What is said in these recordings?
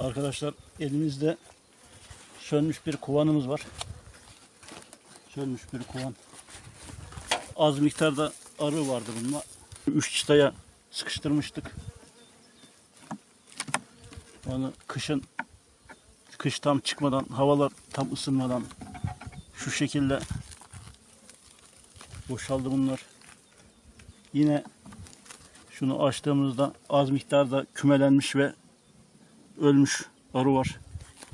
Arkadaşlar elimizde sönmüş bir kovanımız var. Sönmüş bir kovan. Az miktarda arı vardı bununla. Üç çıtaya sıkıştırmıştık. Onu kışın kış tam çıkmadan, havalar tam ısınmadan şu şekilde boşaldı bunlar. Yine şunu açtığımızda az miktarda kümelenmiş ve ölmüş arı var.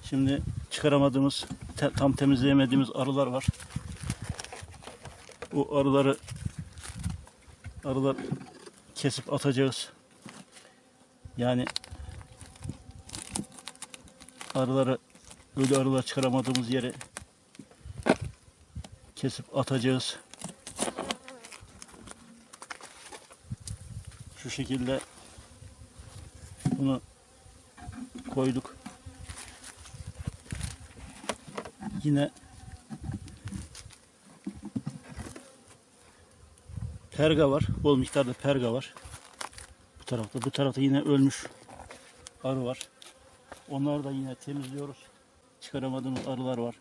Şimdi çıkaramadığımız, te- tam temizleyemediğimiz arılar var. Bu arıları arılar kesip atacağız. Yani arıları ölü arılar çıkaramadığımız yere kesip atacağız. Şu şekilde bunu koyduk. Yine perga var. Bol miktarda perga var. Bu tarafta. Bu tarafta yine ölmüş arı var. Onları da yine temizliyoruz. Çıkaramadığımız arılar var.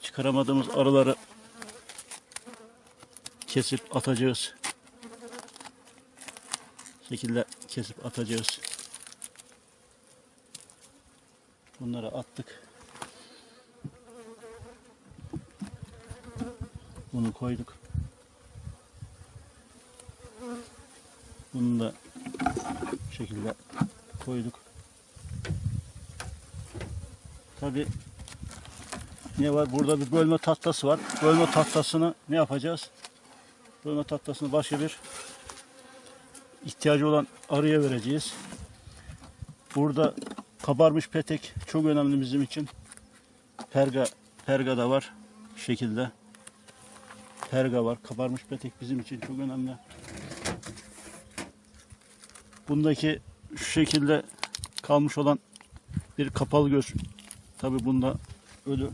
Çıkaramadığımız arıları kesip atacağız. Şekilde kesip atacağız. Bunları attık. Bunu koyduk. Bunu da bu şekilde koyduk. Tabi ne var? Burada bir bölme tahtası var. Bölme tahtasını ne yapacağız? Bölme tahtasını başka bir ihtiyacı olan arıya vereceğiz. Burada kabarmış petek çok önemli bizim için. Perga, perga da var şekilde. Perga var. Kabarmış petek bizim için çok önemli. Bundaki şu şekilde kalmış olan bir kapalı göz. Tabi bunda ölü.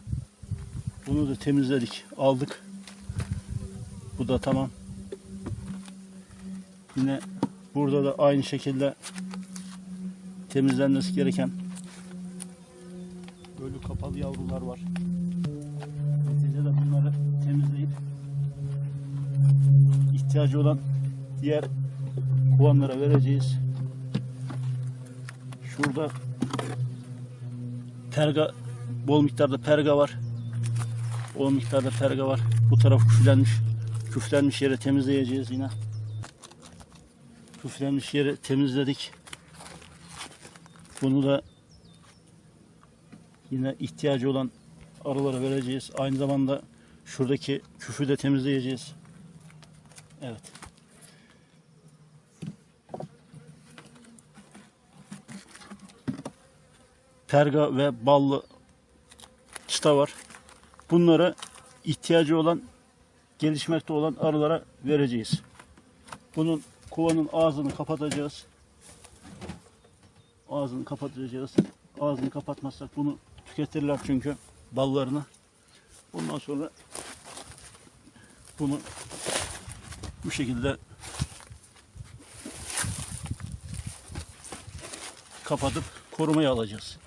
Bunu da temizledik. Aldık. Bu da tamam. Yine burada da aynı şekilde temizlenmesi gereken ölü kapalı yavrular var. Neticede bunları temizleyip ihtiyacı olan diğer kovanlara vereceğiz. Şurada perga bol miktarda perga var. Bol miktarda perga var. Bu taraf küflenmiş. Küflenmiş yere temizleyeceğiz yine. Küflenmiş yeri temizledik. Bunu da yine ihtiyacı olan arılara vereceğiz. Aynı zamanda şuradaki küfü de temizleyeceğiz. Evet. Perga ve ballı çıta var. Bunlara ihtiyacı olan gelişmekte olan arılara vereceğiz. Bunun kovanın ağzını kapatacağız. Ağzını kapatacağız. Ağzını kapatmazsak bunu tüketirler çünkü ballarını. Ondan sonra bunu bu şekilde kapatıp korumaya alacağız.